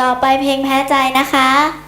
ต่อไปเพลงแพ้ใจนะคะ